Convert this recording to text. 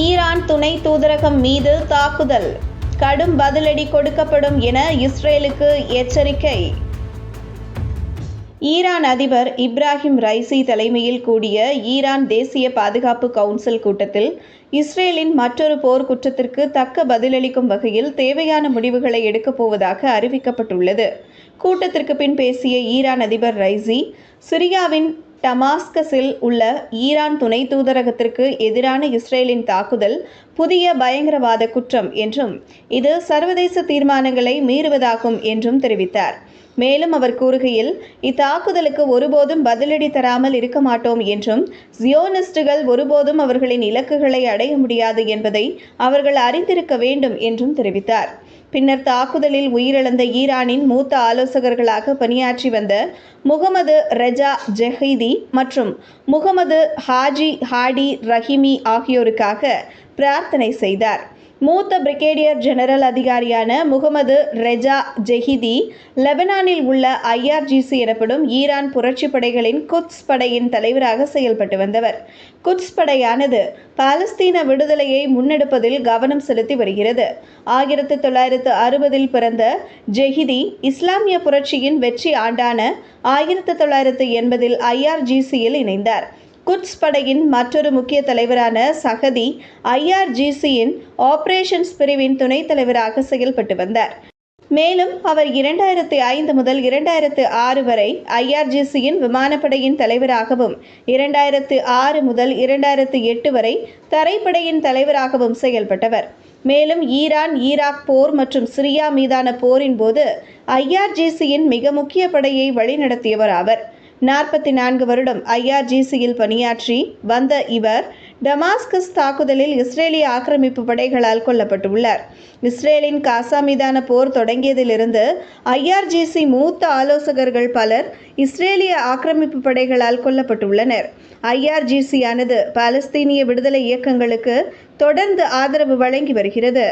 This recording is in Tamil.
ஈரான் துணை தூதரகம் மீது தாக்குதல். கடும் பதிலடி கொடுக்கப்படும் என இஸ்ரேலுக்கு எச்சரிக்கை. ஈரான் அதிபர் இப்ராஹிம் ரைசி தலைமையில் கூடிய ஈரான் தேசிய பாதுகாப்பு கவுன்சில் கூட்டத்தில் இஸ்ரேலின் மற்றொரு போர் குற்றத்திற்கு தக்க பதிலளிக்கும் வகையில் தேவையான முடிவுகளை எடுக்கப் போவதாக அறிவிக்கப்பட்டுள்ளது. கூட்டத்திற்கு பின் பேசிய ஈரான் அதிபர் ரைசி சிரியாவின் டமாஸ்கஸில் உள்ள ஈரான் துணை தூதரகத்திற்கு எதிரான இஸ்ரேலின் தாக்குதல் புதிய பயங்கரவாத குற்றம் என்றும் இது சர்வதேச தீர்மானங்களை மீறுவதாகும் என்றும் தெரிவித்தார். மேலும் அவர் கூறுகையில் இத்தாக்குதலுக்கு ஒருபோதும் பதிலடி தராமல் இருக்க மாட்டோம் என்றும் ஜியோனிஸ்டுகள் ஒருபோதும் அவர்களின் இலக்குகளை அடைய முடியாது என்பதை அவர்கள் அறிந்திருக்க வேண்டும் என்றும் தெரிவித்தார். பின்னர் தாக்குதலில் உயிரிழந்த ஈரானின் மூத்த ஆலோசகர்களாக பணியாற்றி வந்த முகமது ரெஜா ஜெஹீதி மற்றும் முகமது ஹாஜி ஹாடி ரஹிமி ஆகியோருக்காக பிரார்த்தனை செய்தார். மூத்த பிரிகேடியர் ஜெனரல் அதிகாரியான முகமது ரெஜா ஜெஹிதி லெபனானில் உள்ள ஐஆர்ஜிசி எனப்படும் ஈரான் புரட்சி படைகளின் குட்ஸ் படையின் தலைவராக செயல்பட்டு வந்தவர். குட்ஸ் படையானது பாலஸ்தீன விடுதலையை முன்னெடுப்பதில் கவனம் செலுத்தி வருகிறது. ஆயிரத்தி தொள்ளாயிரத்து அறுபதில் பிறந்த ஜெஹிதி இஸ்லாமிய புரட்சியின் வெற்றி ஆண்டான ஆயிரத்தி தொள்ளாயிரத்து எண்பதில் ஐஆர்ஜிசியில் இணைந்தார். குட்ஸ் படையின் மற்றொரு முக்கிய தலைவரான சகதி ஐஆர்ஜிசியின் ஆபரேஷன்ஸ் பிரிவின் துணைத் தலைவராக செயல்பட்டு வந்தார். மேலும் அவர் இரண்டாயிரத்தி ஐந்து முதல் இரண்டாயிரத்து ஆறு வரை ஐஆர்ஜிசியின் விமானப்படையின் தலைவராகவும் இரண்டாயிரத்து ஆறு முதல் இரண்டாயிரத்து எட்டு வரை தரைப்படையின் தலைவராகவும் செயல்பட்டவர். மேலும் ஈரான் ஈராக் போர் மற்றும் சிரியா மீதான போரின் போது ஐஆர்ஜிசியின் மிக முக்கிய படையை வழிநடத்தியவர் ஆவர். நாற்பத்தி நான்கு வருடம் ஐஆர்ஜிசியில் பணியாற்றி வந்த இவர் டமாஸ்கஸ் தாக்குதலில் இஸ்ரேலிய ஆக்கிரமிப்பு படைகளால் கொல்லப்பட்டுள்ளார். இஸ்ரேலின் காசா மீதான போர் தொடங்கியதிலிருந்து ஐஆர்ஜிசி மூத்த ஆலோசகர்கள் பலர் இஸ்ரேலிய ஆக்கிரமிப்பு படைகளால் கொல்லப்பட்டுள்ளனர். ஐஆர்ஜிசியானது பாலஸ்தீனிய விடுதலை இயக்கங்களுக்கு தொடர்ந்து ஆதரவு வழங்கி வருகிறது.